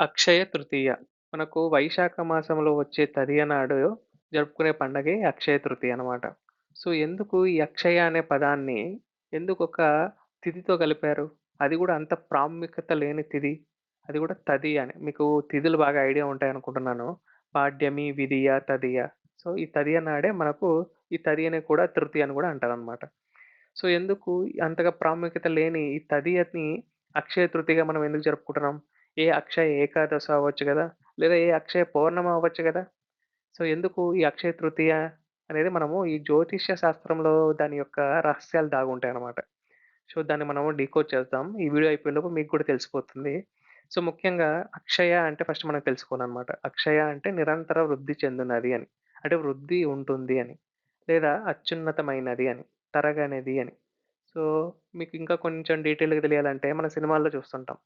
అక్షయ తృతీయ. మనకు వైశాఖ మాసంలో వచ్చే తదియ నాడు జరుపుకునే పండగే అక్షయ తృతీయ అనమాట. సో, ఎందుకు ఈ అక్షయ అనే పదాన్ని ఎందుకొక తిథితో కలిపారు? అది గూడా అంత ప్రాముఖ్యత లేని తిథి. అది గూడా తదియ అని. మీకు తిథులు బాగా ఐడియా ఉంటాయనుకుంటున్నాను. పాడ్యమి, విదియ, తదియ. సో, ఈ తదియ నాడే మనకు ఈ తదియని కూడా తృతీయ అని గూడా అంటారనమాట. సో, ఎందుకు అంతగా ప్రాముఖ్యత లేని ఈ తదియని అక్షయ తృతీయగా మనం ఎందుకు జరుపుకుంటున్నాం? ఏ అక్షయ ఏకాదశి అవ్వచ్చు కదా లేదా ఏ అక్షయ పౌర్ణమి అవ్వచ్చు కదా సో, ఎందుకు ఈ అక్షయ తృతీయ అనేది మనము ఈ జ్యోతిష్య శాస్త్రంలో దాని యొక్క రహస్యాలు దాగుంటాయి అనమాట సో, దాన్ని మనము డీకోడ్ చేద్దాం. ఈ వీడియో అయిపోయేలోపు మీకు కూడా తెలిసిపోతుంది. సో, ముఖ్యంగా అక్షయ అంటే ఫస్ట్ మనం తెలుసుకోవాలి అనమాట అక్షయ అంటే నిరంతర వృద్ధి చెందినది అని. అంటే వృద్ధి ఉంటుంది అని. లేదా అత్యున్నతమైనది అని. తరగనిది అని. సో, మీకు ఇంకా కొంచెం డీటెయిల్‌గా తెలియాలంటే మన సినిమాల్లో చూస్తుంటాం.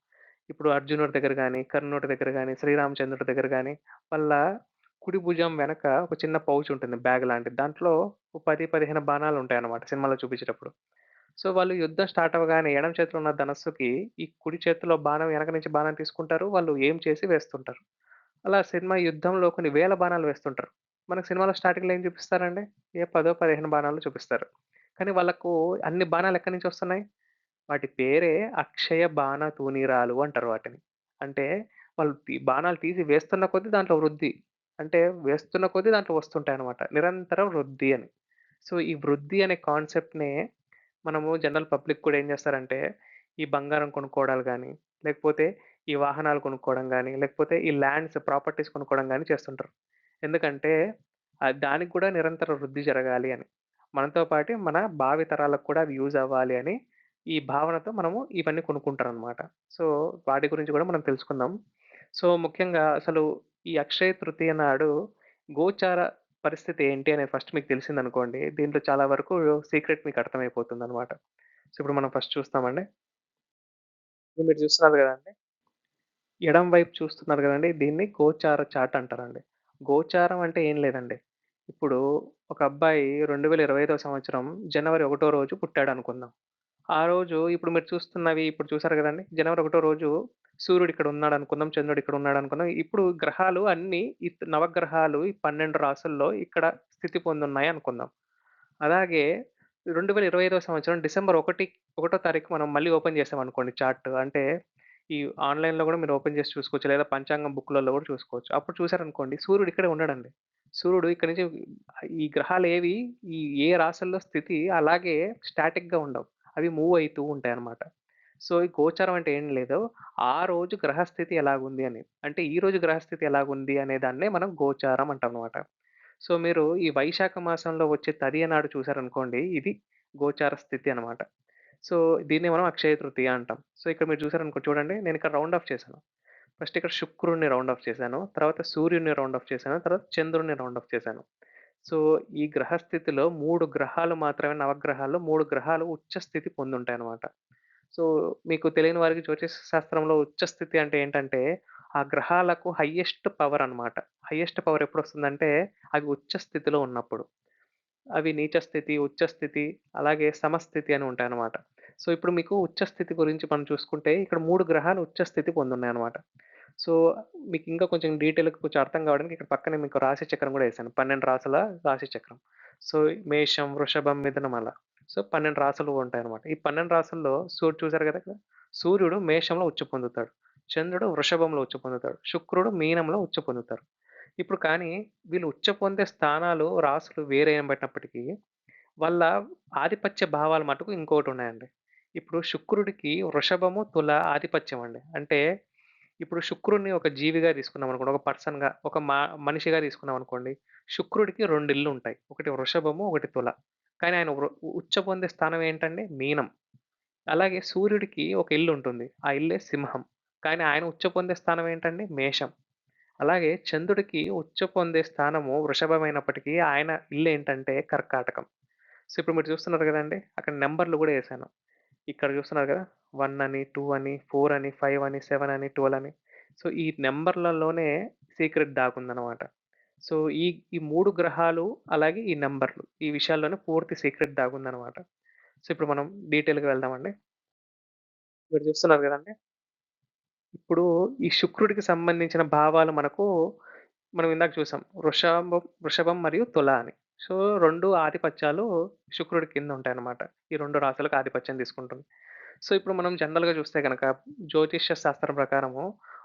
ఇప్పుడు 'అర్జునుడి' దగ్గర గాని, 'కర్ణుడి' దగ్గర గాని, 'శ్రీరామచంద్రుడి' దగ్గర గాని వాళ్ళ కుడి భుజం వెనక ఒక చిన్న పౌచ్ ఉంటుంది. బ్యాగ్ లాంటిది. దాంట్లో ఓ 10, 15 ఉంటాయి అన్నమాట సినిమాలో చూపించేటప్పుడు. సో, వాళ్ళు యుద్ధం స్టార్ట్ అవ్వగానే ఎడమ చేతిలో ఉన్న ధనస్సుకి ఈ కుడి చేతిలో బాణం వెనక నుంచి బాణం తీసుకుంటారు. వాళ్ళు ఎయిమ్ చేసి వేస్తుంటారు. అలా సినిమా యుద్ధంలో కొన్ని వేల బాణాలు వేస్తుంటారు. మనకు సినిమాలో స్టార్టింగ్‌లో ఏం చూపిస్తారండి? ఏ 10, 15 బాణాలు చూపిస్తారు. కానీ వాళ్ళకు అన్ని బాణాలు ఎక్కడి నుంచి వస్తున్నాయి? వాటి పేరే అక్షయ బాణ తూనీరాలు అంటారు వాటిని. అంటే వాళ్ళు తి బాణాలు తీసి వేస్తున్న కొద్దీ దాంట్లో వృద్ధి. అంటే వేస్తున్న కొద్దీ దాంట్లో వస్తుంటాయన్నమాట. నిరంతర వృద్ధి అని. సో, ఈ వృద్ధి అనే కాన్సెప్ట్‌నే మనము జనరల్ పబ్లిక్ కూడా ఏం చేస్తారంటే, ఈ బంగారం కొనుక్కోవడాలు కానీ లేకపోతే ఈ వాహనాలు కొనుక్కోవడం కానీ లేకపోతే ఈ ల్యాండ్స్, ప్రాపర్టీస్ కొనుక్కోవడం కానీ చేస్తుంటారు. ఎందుకంటే ఆహ్, దానికి కూడా నిరంతర వృద్ధి జరగాలి అని. మనతో పాటు మన భావితరాలకు కూడా అవి యూజ్ అవ్వాలి అని ఈ భావనతో మనము ఇవన్నీ కొనుక్కుంటారనమాట. సో, వాటి గురించి కూడా మనం తెలుసుకుందాం. సో, ముఖ్యంగా అసలు ఈ అక్షయ తృతీయ నాడు గోచార పరిస్థితి ఏంటి అనేది ఫస్ట్ మీకు తెలిసిందనుకోండి. దీంట్లో చాలా వరకు సీక్రెట్ మీకు అర్థమైపోతుందనమాట. సో, ఇప్పుడు మనం ఫస్ట్ చూస్తామండి. మీరు చూస్తున్నారు కదండి ఎడం వైపు చూస్తున్నారు కదండి దీన్ని గోచార చాట్ అంటారండి. గోచారం అంటే ఏం లేదండి. ఇప్పుడు ఒక అబ్బాయి 2025 సంవత్సరం జనవరి ఒకటో రోజు పుట్టాడు అనుకుందాం ఆ రోజు ఇప్పుడు మీరు చూస్తున్నవి ఇప్పుడు చూసారు కదండి జనవరి ఒకటో రోజు సూర్యుడు ఇక్కడ ఉన్నాడు అనుకుందాం చంద్రుడు ఇక్కడ ఉన్నాడు అనుకుందాం ఇప్పుడు గ్రహాలు అన్నీ ఈ నవగ్రహాలు ఈ 12 రాసుల్లో ఇక్కడ స్థితి పొందున్నాయి అనుకుందాం. అలాగే 2025 సంవత్సరం డిసెంబర్ 1 ఒకటో తారీఖు మనం మళ్ళీ ఓపెన్ చేసామనుకోండి చార్ట్. అంటే ఈ ఆన్‌లైన్‌లో గూడా మీరు ఓపెన్ చేసి చూసుకోవచ్చు. లేదా పంచాంగం బుక్‌లలో గూడా చూసుకోవచ్చు. అప్పుడు చూసారనుకోండి సూర్యుడు ఇక్కడే ఉండడండి. సూర్యుడు ఇక్కడి నుంచి ఈ గ్రహాలేవి ఈ ఏ రాశుల్లో స్థితి అలాగే స్టాటిక్‌గా ఉండవు. అవి మూవ్ అవుతూ ఉంటాయి అనమాట సో, ఈ గోచారం అంటే ఏం లేదు. ఆ రోజు గ్రహస్థితి ఎలాగుంది అని. అంటే ఈ రోజు గ్రహస్థితి ఎలాగుంది అనే దాన్నే మనం గోచారం అంటామనమాట. సో, మీరు ఈ వైశాఖ మాసంలో వచ్చే తదియ నాడు చూసారనుకోండి. ఇది గోచార స్థితి అనమాట. సో, దీన్ని మనం అక్షయ తృతీయ అంటాం. సో, ఇక్కడ మీరు చూసారనుకో చూడండి నేను ఇక్కడ రౌండ్ ఆఫ్ చేశాను. ఫస్ట్ ఇక్కడ శుక్రుడిని రౌండ్ ఆఫ్ చేశాను. తర్వాత సూర్యుడిని రౌండ్ ఆఫ్ చేశాను. తర్వాత చంద్రుడిని రౌండ్ ఆఫ్ చేశాను. సో, ఈ గ్రహస్థితిలో మూడు గ్రహాలు మాత్రమే నవగ్రహాల్లో మూడు గ్రహాలు ఉచ్చస్థితి స్థితి పొందుంటాయన్నమాట. సో, మీకు తెలియని వారికి జ్యోతిష శాస్త్రంలో ఉచ్చస్థితి అంటే ఏంటంటే, ఆ గ్రహాలకు హయ్యెస్ట్ పవర్ అన్నమాట. హైయెస్ట్ పవర్ ఎప్పుడొస్తుందంటే, అవి ఉచ్చస్థితిలో ఉన్నప్పుడు. అవి నీచ స్థితి, స్థితి, అలాగే సమస్థితి అని ఉంటాయి అనమాట సో, ఇప్పుడు మీకు ఉచ్చస్థితి గురించి మనం చూసుకుంటే, ఇక్కడ మూడు గ్రహాలు ఉచ్చస్థితి పొందున్నాయి అనమాట సో, మీకు ఇంకా కొంచెం డీటెయిల్‌గా కొంచెం అర్థం కావడానికి ఇక్కడ పక్కనే మీకు రాశి చక్రం కూడా వేసాను పన్నెండు రాసుల రాశి చక్రం. సో, మేషం, వృషభం, మిథునం అలా. సో, 12 రాసులు ఉంటాయన్నమాట. ఈ 12 రాసుల్లో సూర్యుడు చూసారు కదా ఇక్కడ. సూర్యుడు మేషంలో ఉచ్చు పొందుతాడు. చంద్రుడు వృషభంలో ఉచ్చు పొందుతాడు. శుక్రుడు మీనంలో ఉచ్చు పొందుతారు. ఇప్పుడు కానీ వీళ్ళు ఉచ్చ పొందే స్థానాలు, రాసులు వేరే అయినప్పటికీ వాళ్ళ ఆధిపత్య భావాలు మటుకు ఇంకోటున్నాయండి. ఇప్పుడు శుక్రుడికి వృషభము, తుల ఆధిపత్యం అండి. అంటే ఇప్పుడు శుక్రుడిని ఒక జీవిగా తీసుకున్నామనుకోండి. ఒక పర్సన్‌గా, ఒక మా మనిషిగా తీసుకున్నాం అనుకోండి శుక్రుడికి రెండు ఇల్లు ఉంటాయి ఒకటి వృషభము, ఒకటి తుల. కానీ ఆయన వృ ఉచ్చ పొందే స్థానం ఏంటంటే మీనం. అలాగే సూర్యుడికి ఒక ఇల్లు ఉంటుంది ఆ ఇల్లే సింహం. కానీ ఆయన ఉచ్చ పొందే స్థానం ఏంటంటే మేషం. అలాగే చంద్రుడికి ఉచ్చ పొందే స్థానము వృషభమైనప్పటికీ ఆయన ఇల్లు ఏంటంటే కర్కాటకం. సో, ఇప్పుడు మీరు చూస్తున్నారు కదండి అక్కడ నెంబర్లు కూడా వేసాను ఇక్కడ చూస్తున్నారు కదా వన్ అని, టూ అని, ఫోర్ అని, ఫైవ్ అని, సెవెన్ అని, 12 అని. సో, ఈ నెంబర్లలోనే సీక్రెట్ దాగుందనమాట. సో, ఈ ఈ మూడు గ్రహాలు అలాగే ఈ నెంబర్లు ఈ విషయాల్లోనే పూర్తి సీక్రెట్ దాగుందనమాట. సో, ఇప్పుడు మనం డీటెయిల్‌గా వెళ్దామండి. మీరు చూస్తున్నారు కదండి ఇప్పుడు ఈ శుక్రుడికి సంబంధించిన భావాలు మనకు మనం ఇందాక చూసాం. వృషభం వృషభం మరియు తుల అని. సో, 2 ఆధిపత్యాలు శుక్రుడి కింద ఉంటాయన్నమాట. ఈ 2 రాశులకు ఆధిపత్యం తీసుకుంటుంది. సో, ఇప్పుడు మనం జనరల్‌గా చూస్తే గనక జ్యోతిష్య శాస్త్రం ప్రకారము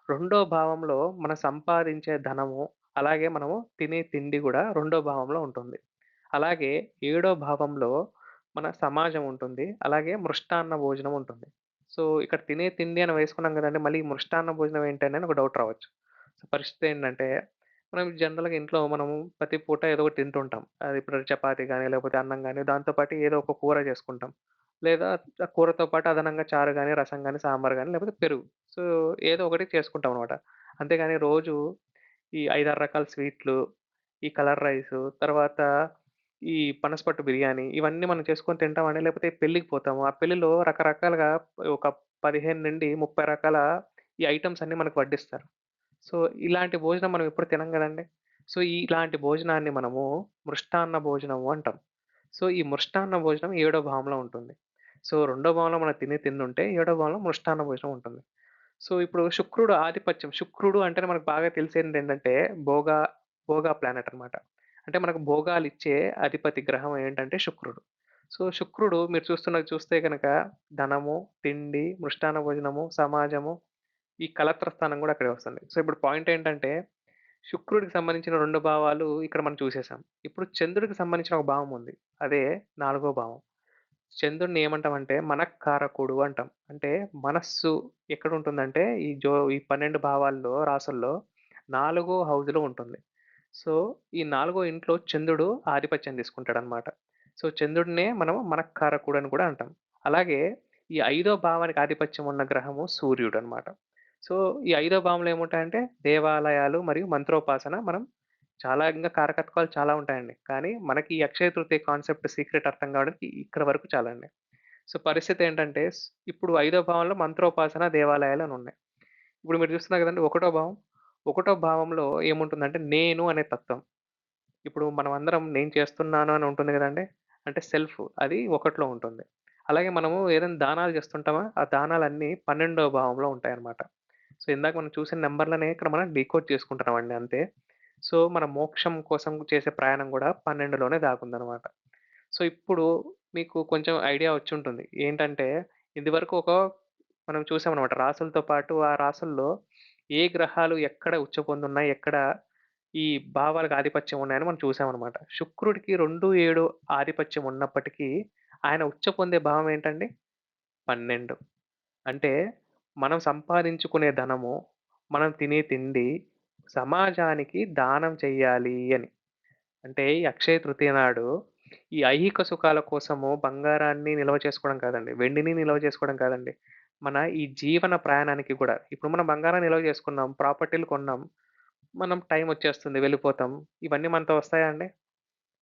రెండో భావంలో మనం సంపాదించే ధనము, అలాగే మనము తినే తిండి గూడా రెండో భావంలో ఉంటుంది. అలాగే ఏడో భావంలో మన సమాజం ఉంటుంది. అలాగే మృష్టాన్న భోజనం ఉంటుంది. సో, ఇక్కడ తినే తిండి అని వేసుకున్నాం గదండీ! మళ్ళీ ఈ మృష్టాన్న భోజనం ఏంటి ఒక డౌట్ రావచ్చు. సో, పరిస్థితి ఏంటంటే మనం జనరల్‌గా ఇంట్లో మనము ప్రతి పూట ఏదో ఒకటి తింటుంటాం. అది ఇప్పుడు చపాతీ గాని, లేకపోతే అన్నం గాని, దాంతో పాటు ఏదో ఒక కూర చేసుకుంటాం. లేదా ఆ కూరతో పాటు అదనంగా చారు గాని, రసం గాని, సాంబార్ గాని, లేకపోతే పెరుగు. సో, ఏదో ఒకటి చేసుకుంటాం అనమాట. అంతేగాని రోజు ఈ 5, 6 రకాల స్వీట్లు, ఈ కలర్ రైసు, తర్వాత ఈ పనసపట్టు బిర్యానీ ఇవన్నీ మనం చేసుకొని తింటామండి. లేకపోతే పెళ్ళికి పోతాము. ఆ పెళ్ళిలో రకరకాలుగా ఒక 15-30 రకాల ఈ ఐటెమ్స్ అన్నీ మనకు వడ్డిస్తారు. సో, ఇలాంటి భోజనం మనం ఎప్పుడు తినం కదండి సో, ఇలాంటి భోజనాన్ని మనము మృష్టాన్న భోజనము అంటాం. సో, ఈ మృష్టాన్న భోజనం ఏడో భావంలో ఉంటుంది. సో, రెండో భావంలో మనం తిని తిండుంటే, ఏడో భావంలో మృష్టాన్న భోజనం ఉంటుంది. సో, ఇప్పుడు శుక్రుడు ఆధిపత్యం. శుక్రుడు అంటేనే మనకు బాగా తెలిసేది ఏంటంటే భోగా, భోగా ప్లానెట్ అనమాట అంటే మనకు భోగాలిచ్చే అధిపతి గ్రహం ఏంటంటే శుక్రుడు. సో, శుక్రుడు మీరు చూస్తున్నది చూస్తే కనుక ధనము, తిండి, మృష్టాన్న భోజనము, సమాజము, ఈ కలత్ర స్థానం కూడా అక్కడే వస్తుంది. సో, ఇప్పుడు పాయింట్ ఏంటంటే శుక్రుడికి సంబంధించిన రెండు భావాలు ఇక్కడ మనం చూసేసాం. ఇప్పుడు చంద్రుడికి సంబంధించిన ఒక భావం ఉంది. అదే నాలుగో భావం. చంద్రుడిని ఏమంటామంటే మనకారకుడు అంటాం. అంటే మనస్సు ఎక్కడ ఉంటుందంటే ఈ జో ఈ 12 భావాల్లో, రాసుల్లో నాలుగో హౌస్‌లో ఉంటుంది. సో, ఈ నాలుగో ఇంట్లో చంద్రుడు ఆధిపత్యం తీసుకుంటాడనమాట. సో, చంద్రుడినే మనం మనకారకుడు అని కూడా అంటాం. అలాగే ఈ ఐదో భావానికి ఆధిపత్యం ఉన్న గ్రహము సూర్యుడు అనమాట సో, ఈ ఐదో భావంలో ఏముంటాయంటే దేవాలయాలు మరియు మంత్రోపాసన మనం చాలా ఇంకా కారకత్వాలు చాలా ఉంటాయండి. కానీ మనకి ఈ అక్షయ తృతీయ కాన్సెప్ట్ సీక్రెట్ అర్థం కావడానికి ఇక్కడ వరకు చాలండి. సో, పరిస్థితి ఏంటంటే ఇప్పుడు ఐదో భావంలో మంత్రోపాసన, దేవాలయాలు అని ఉన్నాయి. ఇప్పుడు మీరు చూస్తున్నారు కదండీ! ఒకటో భావం. ఒకటో భావంలో ఏముంటుందంటే నేను అనే తత్వం. ఇప్పుడు మనమందరం నేను చేస్తున్నాను అని ఉంటుంది కదండి అంటే సెల్ఫ్ అది ఒకటిలో ఉంటుంది. అలాగే మనము ఏదైనా దానాలు చేస్తుంటామా? ఆ దానాలన్నీ 12వ భావంలో ఉంటాయన్నమాట. సో, ఇందాక మనం చూసిన నెంబర్లనే ఇక్కడ మనం డీకోడ్ చేసుకుంటున్నామండి అంతే. సో, మన మోక్షం కోసం చేసే ప్రయాణం కూడా పన్నెండులోనే దాగుందనమాట. సో, ఇప్పుడు మీకు కొంచెం ఐడియా వచ్చి ఉంటుంది ఏంటంటే ఇదివరకు ఒక మనం చూసామన్నమాట రాసులతో పాటు ఆ రాసుల్లో ఏ గ్రహాలు ఎక్కడ ఉచ్చపొందున్నాయి ఎక్కడ ఈ భావాలకు ఆధిపత్యం ఉన్నాయని మనం చూసామన్నమాట శుక్రుడికి 2, 7 ఆధిపత్యం ఉన్నప్పటికీ ఆయన ఉచ్చ పొందే భావం ఏంటండి? 12. అంటే మనం సంపాదించుకునే ధనము, మనం తినే తిండి సమాజానికి దానం చెయ్యాలి అని. అంటే ఈ అక్షయ తృతీయ నాడు ఈ ఐహిక సుఖాల కోసము బంగారాన్ని నిల్వ చేసుకోవడం కాదండి. వెండిని నిల్వ చేసుకోవడం కాదండి. మన ఈ జీవన ప్రయాణానికి గూడా ఇప్పుడు మనం బంగారాన్ని నిల్వ చేసుకున్నాం, ప్రాపర్టీలు కొన్నాం. మనం టైం వచ్చేస్తుంది వెళ్ళిపోతాం. ఇవన్నీ మనతో వస్తాయా అండి?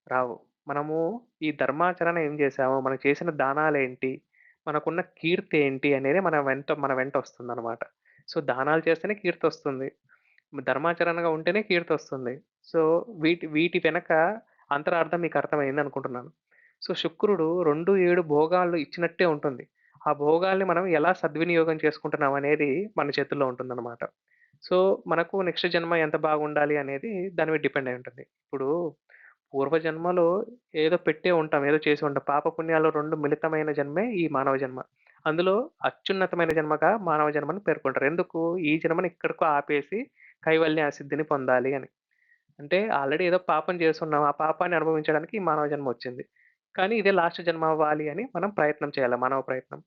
రావు. మనము ఈ ధర్మాచరణ ఏం చేశాము? మనం చేసిన దానాలేంటి? మనకున్న కీర్తి ఏంటి? అనేది మన వెంట మన వెంట వస్తుందనమాట. సో, దానాలు చేస్తేనే కీర్తి వస్తుంది ధర్మాచరణగా ఉంటేనే కీర్తి వస్తుంది సో, వీటి వీటి వెనక అంతరార్థం మీకు అర్థమైంది అనుకుంటున్నాను సో, శుక్రుడు 2, 7 భోగాలు ఇచ్చినట్టే ఉంటుంది. ఆ భోగాల్ని మనం ఎలా సద్వినియోగం చేసుకుంటున్నాం అనేది మన చేతుల్లో ఉంటుందనమాట. సో, మనకు నెక్స్ట్ జన్మ ఎంత బాగుండాలి అనేది దాని మీద డిపెండ్ అయి ఉంటుంది. ఇప్పుడు పూర్వజన్మలో ఏదో పెట్టే ఉంటాం. ఏదో చేసి ఉంటాం. పాప పుణ్యాలు రెండు మిళితమైన జన్మే ఈ మానవ జన్మ. అందులో అత్యున్నతమైన జన్మగా మానవ జన్మని పేర్కొంటారు. ఎందుకు? ఈ జన్మని ఇక్కడికో ఆపేసి కైవల్య సిద్ధిని పొందాలి అని. అంటే ఆల్రెడీ ఏదో పాపం చేస్తున్నాం ఆ పాపాన్ని అనుభవించడానికి ఈ మానవ జన్మ వచ్చింది. కానీ ఇదే లాస్ట్ జన్మ అవ్వాలి అని మనం ప్రయత్నం చేయాలి. మానవ ప్రయత్నం.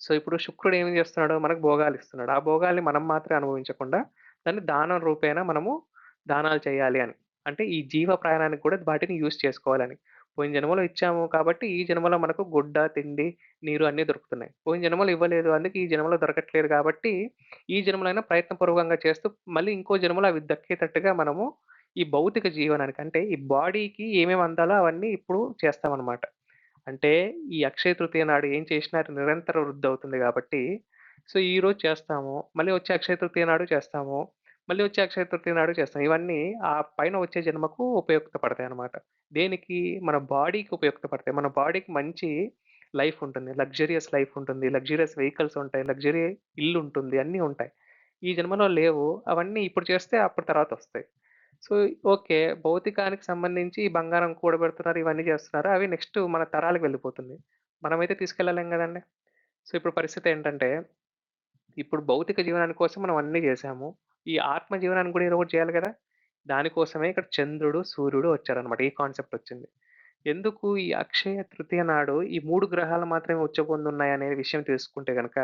సో, ఇప్పుడు శుక్రుడు ఏం చేస్తున్నాడు? మనకు భోగాలిస్తున్నాడు. ఆ భోగాల్ని మనం మాత్రమే అనుభవించకుండా దాన్ని దానం రూపేణ మనము దానాలు చేయాలి అని. అంటే ఈ జీవ ప్రయాణానికి కూడా వాటిని యూజ్ చేసుకోవాలని. పోయిన జన్మలో ఇచ్చాము కాబట్టి ఈ జన్మలో మనకు గుడ్డ, తిండి, నీరు అన్నీ దొరుకుతున్నాయి. పోయిన జన్మలో ఇవ్వలేదు. అందుకే ఈ జన్మలో దొరకట్లేదు కాబట్టి ఈ జన్మలో అయినా ప్రయత్నపూర్వకంగా చేస్తూ మళ్ళీ ఇంకో జన్మలో అవి దక్కేటట్టుగా మనము ఈ భౌతిక జీవనానికి అంటే ఈ బాడీకి ఏమేమి అందాలో అవన్నీ ఇప్పుడు చేస్తామనమాట. అంటే ఈ అక్షయ తృతీయ నాడు ఏం చేసినా అది నిరంతర వృద్ధి అవుతుంది కాబట్టి, సో, ఈరోజు చేస్తాము. మళ్ళీ వచ్చే అక్షయ తృతీయ నాడు చేస్తాము. మళ్ళీ వచ్చే అక్షయ తృతీయ నాడు చేస్తాం. ఇవన్నీ ఆ పైన వచ్చే జన్మకు ఉపయోగపడతాయి అనమాట దేనికి? మన బాడీకి ఉపయోగపడతాయి మన బాడీకి మంచి లైఫ్ ఉంటుంది. లగ్జరియస్ లైఫ్ ఉంటుంది. లగ్జరియస్ వెహికల్స్ ఉంటాయి. లగ్జరీ ఇల్లుంటుంది. అన్నీ ఉంటాయి. ఈ జన్మలో లేవు. అవన్నీ ఇప్పుడు చేస్తే అప్పుడు తర్వాతొస్తాయి. So, okay. భౌతికానికి సంబంధించి ఈ బంగారం కూడబెడుతున్నారు, ఇవన్నీ చేస్తున్నారు. అవి నెక్స్ట్ మన తరాలకు వెళ్ళిపోతుంది. మనమైతే తీసుకెళ్ళలేం కదండి సో, ఇప్పుడు పరిస్థితి ఏంటంటే ఇప్పుడు భౌతిక జీవనాని కోసం మనం అన్నీ చేసాము ఈ ఆత్మ జీవనాన్ని గూడా ఏదో ఒకటి చేయాలి కదా! దానికోసమే ఇక్కడ చంద్రుడు, సూర్యుడు వచ్చారనమాట. ఈ కాన్సెప్ట్ వచ్చింది. ఎందుకు ఈ అక్షయ తృతీయ నాడు ఈ మూడు గ్రహాలు మాత్రమే ఉచ్చపొందున్నాయనే విషయం తెలుసుకుంటే కనుక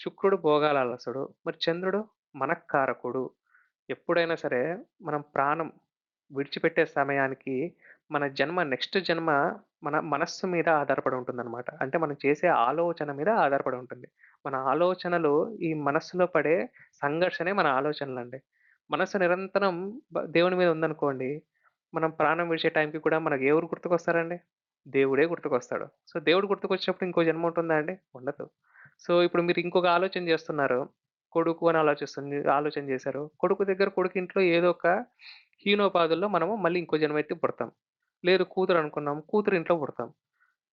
శుక్రుడు భోగాలసుడు మరి చంద్రుడు మనకారకుడు ఎప్పుడైనా సరే మనం ప్రాణం విడిచిపెట్టే సమయానికి మన జన్మ నెక్స్ట్ జన్మ మన మనస్సు మీద ఆధారపడి ఉంటుందనమాట. అంటే మనం చేసే ఆలోచన మీద ఆధారపడి ఉంటుంది. మన ఆలోచనలు ఈ మనస్సులో పడే సంఘర్షణే మన ఆలోచనలు అండి మనస్సు నిరంతరం బ దేవుని మీద ఉందనుకోండి, మనం ప్రాణం విడిచే టైంకి కూడా మనకు ఎవరు గుర్తుకొస్తారండి? దేవుడే గుర్తుకొస్తాడు. సో, దేవుడు గుర్తుకొచ్చినప్పుడు ఇంకో జన్మ ఉంటుందా అండి? ఉండదు. సో, ఇప్పుడు మీరు ఇంకొక ఆలోచన చేస్తున్నారు. కొడుకు అని ఆలోచిస్తుంది ఆలోచన చేశారు. కొడుకు దగ్గర కొడుకు ఇంట్లో ఏదో ఒక హీనోపాదుల్లో మనము మళ్ళీ ఇంకో జన్మ ఎత్తి పుడతాం. లేదు కూతురు అనుకున్నాం. కూతురు ఇంట్లో పుడతాం.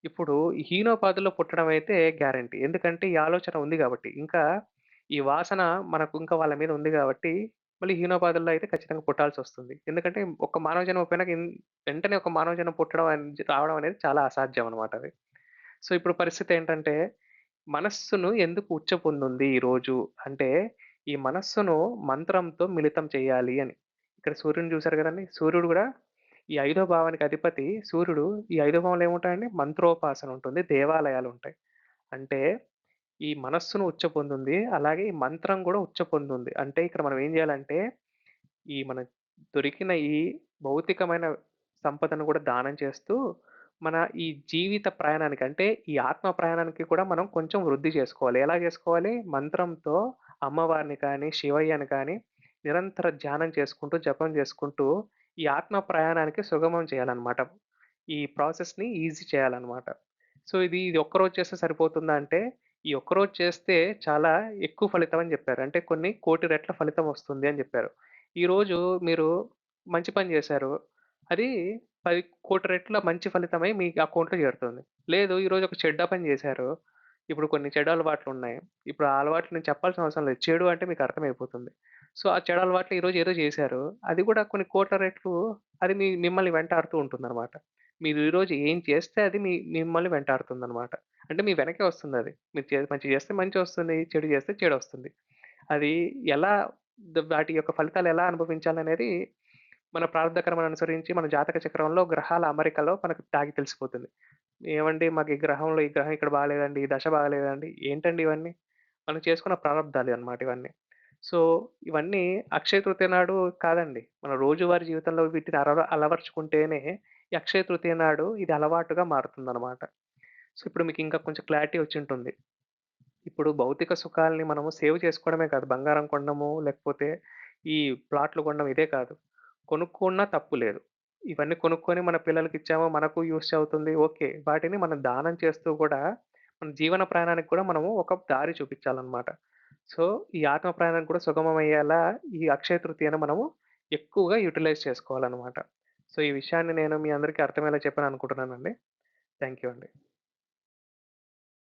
ఇప్పుడు హీనోపాధిలో హీనోపాదుల్లో పుట్టడం అయితే గ్యారంటీ. ఎందుకంటే ఈ ఆలోచన ఉంది కాబట్టి ఇంకా ఈ వాసన మనకు ఇంకా వాళ్ళ మీద ఉంది కాబట్టి మళ్ళీ హీనోపాదుల్లో అయితే ఖచ్చితంగా పుట్టాల్సొస్తుంది. ఎందుకంటే ఒక మానవ జన్మ పోయినాక ఇన్ వెంటనే ఒక మానవ జన్మ పుట్టడం అన్ రావడం అనేది చాలా అసాధ్యం అనమాట అది. సో, ఇప్పుడు పరిస్థితి ఏంటంటే మనస్సును ఎందుకు ఉచ్చపొందుంది ఈరోజు అంటే, ఈ మనస్సును మంత్రంతో మిళితం చేయాలి అని. ఇక్కడ సూర్యుడిని చూసారు కదండీ సూర్యుడు గూడా ఈ ఐదో భావానికి అధిపతి సూర్యుడు. ఈ ఐదో భావంలో ఏముంటాయండి? మంత్రోపాసన ఉంటుంది. దేవాలయాలు ఉంటాయి అంటే ఈ మనస్సును ఉచ్చపొందుంది. అలాగే ఈ మంత్రం గూడా ఉచ్చపొందుంది. అంటే ఇక్కడ మనం ఏం చేయాలంటే ఈ మన దొరికిన ఈ భౌతికమైన సంపదను కూడా దానం చేస్తూ, మన ఈ జీవిత ప్రయాణానికి అంటే ఈ ఆత్మ ప్రయాణానికి కూడా మనం కొంచెం వృద్ధి చేసుకోవాలి. ఎలా చేసుకోవాలి మంత్రంతో అమ్మవారిని కానీ, శివయ్యని కానీ నిరంతర ధ్యానం చేసుకుంటూ, జపం చేసుకుంటూ ఈ ఆత్మ ప్రయాణానికి సుగమం చేయాలన్నమాట ఈ ప్రాసెస్‌ని ఈజీ చేయాలన్నమాట సో, ఇది ఇది ఒక్కరోజు చేస్తే సరిపోతుందా అంటే, ఈ ఒక్కరోజు చేస్తే చాలా ఎక్కువ ఫలితం అని చెప్పారు అంటే కొన్ని కోటి రెట్ల ఫలితం వస్తుంది అని చెప్పారు ఈరోజు మీరు మంచి పని చేశారు అది పది కోటి రెట్ల మంచి ఫలితమై మీ అకౌంట్‌లో చేరుతుంది. లేదు ఈరోజు ఒక చెడ్డ పని చేశారు ఇప్పుడు కొన్ని చెడు అలవాట్లున్నాయి. ఇప్పుడు ఆ అలవాట్లు నేను చెప్పాల్సిన అవసరం లేదు. చెడు అంటే మీకు అర్థమైపోతుంది. సో, ఆ చెడు అలవాట్లు ఈరోజు ఏదో చేశారు అది కూడా కొన్ని కోట్ల రెట్లు అది మీ మిమ్మల్ని వెంటాడుతూ ఉంటుందనమాట. మీరు ఈరోజు ఏం చేస్తే అది మీ మిమ్మల్ని వెంటాడుతుందనమాట. అంటే మీ వెనకే వస్తుందది. మీరు చే మంచి చేస్తే మంచొస్తుంది. చెడు చేస్తే చెడొస్తుంది. అది ఎలా ద వాటి యొక్క ఫలితాలు ఎలా అనుభవించాలనేది మన ప్రారంధ అనుసరించి మన జాతక చక్రంలో గ్రహాల అమరికలో మనకు తాగి తెలిసిపోతుంది. ఏవండి మాకు ఈ గ్రహంలో ఈ గ్రహం ఇక్కడ బాలేదండి. ఈ దశ బాలేదండి. ఏంటండి ఇవన్నీ? మనం చేసుకున్న ప్రారంధాలు అనమాట ఇవన్నీ. సో, ఇవన్నీ అక్షయ తృతీయ నాడు కాదండి. మన రోజువారీ జీవితంలో వీటిని అలవ అలవర్చుకుంటేనే ఈ అక్షయ తృతీయ నాడు ఇది అలవాటుగా మారుతుందనమాట. సో, ఇప్పుడు మీకు ఇంకా కొంచెం క్లారిటీ వచ్చుంటుంది. ఇప్పుడు భౌతిక సుఖాల్ని మనము సేవ్ చేసుకోవడమే కాదు. బంగారం కొనడము, లేకపోతే ఈ ప్లాట్లు కొనడం ఇదే కాదు. కొనుక్కున్నా తప్పు లేదు. ఇవన్నీ కొనుక్కొని మన పిల్లలకి ఇచ్చామో మనకు యూజ్ అవుతుంది. ఓకే. వాటిని మనం దానం చేస్తూ కూడా మన జీవన ప్రయాణానికి కూడా మనము ఒక దారి చూపించాలన్నమాట. సో, ఈ ఆత్మ ప్రయాణం కూడా సుగమమయ్యేలా ఈ అక్షయ తృతీయను మనము ఎక్కువగా యుటిలైజ్ చేసుకోవాలన్నమాట. సో, ఈ విషయాన్ని నేను మీ అందరికీ అర్థమయ్యేలా చెప్పాననుకుంటున్నానండి. థ్యాంక్ యూ అండి.